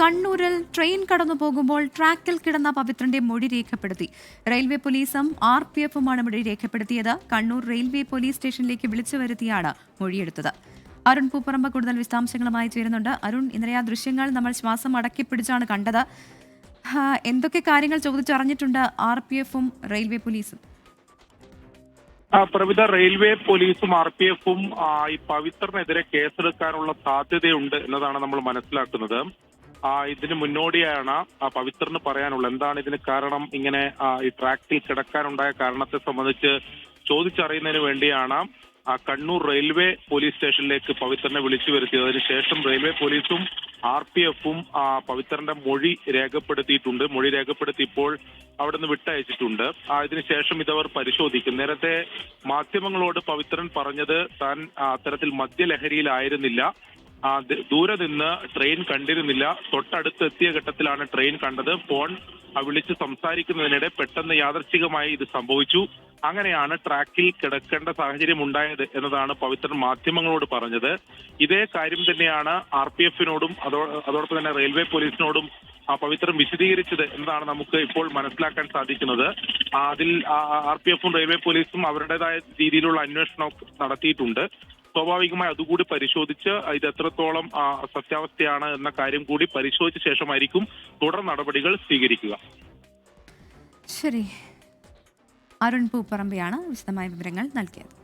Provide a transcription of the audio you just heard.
കണ്ണൂരിൽ ട്രെയിൻ കടന്നു പോകുമ്പോൾ ട്രാക്കിൽ കിടന്ന പവിത്രന്റെ മൊഴി രേഖപ്പെടുത്തി. റെയിൽവേ പോലീസും ആർ പി എഫുമാണ് മൊഴി രേഖപ്പെടുത്തിയത്. കണ്ണൂർ റെയിൽവേ പോലീസ് സ്റ്റേഷനിലേക്ക് വിളിച്ചു വരുത്തിയാണ് മൊഴിയെടുത്തത്. അരുൺ പൂപ്പറമ്പ് കൂടുതൽ വിശദാംശങ്ങളുമായി ചേരുന്നുണ്ട്. അരുൺ ഇന്നലെ ആ ദൃശ്യങ്ങൾ നമ്മൾ ശ്വാസം അടക്കി പിടിച്ചാണ് കണ്ടത്. എന്തൊക്കെ കാര്യങ്ങൾ ചോദിച്ചറിഞ്ഞിട്ടുണ്ട് ആർ പി എഫും റെയിൽവേ പോലീസും? ആ, പ്രവിധ റെയിൽവേ പോലീസും ആർ പി എഫും ഈ പവിത്രനെതിരെ കേസെടുക്കാനുള്ള സാധ്യതയുണ്ട് എന്നതാണ് നമ്മൾ മനസ്സിലാക്കുന്നത്. ഇതിന് മുന്നോടിയാണ് ആ പവിത്രന് പറയാനുള്ളത്. എന്താണ് ഇതിന് കാരണം? ഇങ്ങനെ ആ, ഈ ട്രാക്കിൽ കിടക്കാനുണ്ടായ കാരണത്തെ സംബന്ധിച്ച് ചോദിച്ചറിയുന്നതിന് വേണ്ടിയാണ് ആ, കണ്ണൂർ റെയിൽവേ പോലീസ് സ്റ്റേഷനിലേക്ക് പവിത്രനെ വിളിച്ചു വരുത്തിയത്. അതിനുശേഷം റെയിൽവേ പോലീസും ആർ പി എഫും പവിത്രന്റെ മൊഴി രേഖപ്പെടുത്തിയിട്ടുണ്ട്. മൊഴി രേഖപ്പെടുത്തി ഇപ്പോൾ അവിടെ നിന്ന് വിട്ടയച്ചിട്ടുണ്ട്. ആ, ഇതിനുശേഷം ഇതവർ പരിശോധിക്കും. നേരത്തെ മാധ്യമങ്ങളോട് പവിത്രൻ പറഞ്ഞത് താൻ അത്തരത്തിൽ മദ്യലഹരിയിലായിരുന്നില്ല. ആ, ദൂരെ നിന്ന് ട്രെയിൻ കണ്ടിരുന്നില്ല. തൊട്ടടുത്ത് എത്തിയ ഘട്ടത്തിലാണ് ട്രെയിൻ കണ്ടത്. ഫോൺ വിളിച്ച് സംസാരിക്കുന്നതിനിടെ പെട്ടെന്ന് യാദർച്ഛികമായി ഇത് സംഭവിച്ചു. അങ്ങനെയാണ് ട്രാക്കിൽ കിടക്കേണ്ട സാഹചര്യം ഉണ്ടായത് എന്നതാണ് പവിത്രൻ മാധ്യമങ്ങളോട് പറഞ്ഞത്. ഇതേ കാര്യം തന്നെയാണ് ആർ പി എഫിനോടും അതോടൊപ്പം തന്നെ റെയിൽവേ പോലീസിനോടും പവിത്രം വിശദീകരിച്ചത് എന്നതാണ് നമുക്ക് ഇപ്പോൾ മനസ്സിലാക്കാൻ സാധിക്കുന്നത്. അതിൽ ആർ പി എഫും റെയിൽവേ പോലീസും അവരുടേതായ രീതിയിലുള്ള അന്വേഷണം നടത്തിയിട്ടുണ്ട്. സ്വാഭാവികമായി അതുകൂടി പരിശോധിച്ച് ഇത് എത്രത്തോളം സത്യാവസ്ഥയാണ് എന്ന കാര്യം കൂടി പരിശോധിച്ച ശേഷമായിരിക്കും തുടർ നടപടികൾ സ്വീകരിക്കുക. ശരി. അരുൺ പൂപ്പറമ്പയാണ് വിശദമായ വിവരങ്ങൾ നൽകിയത്.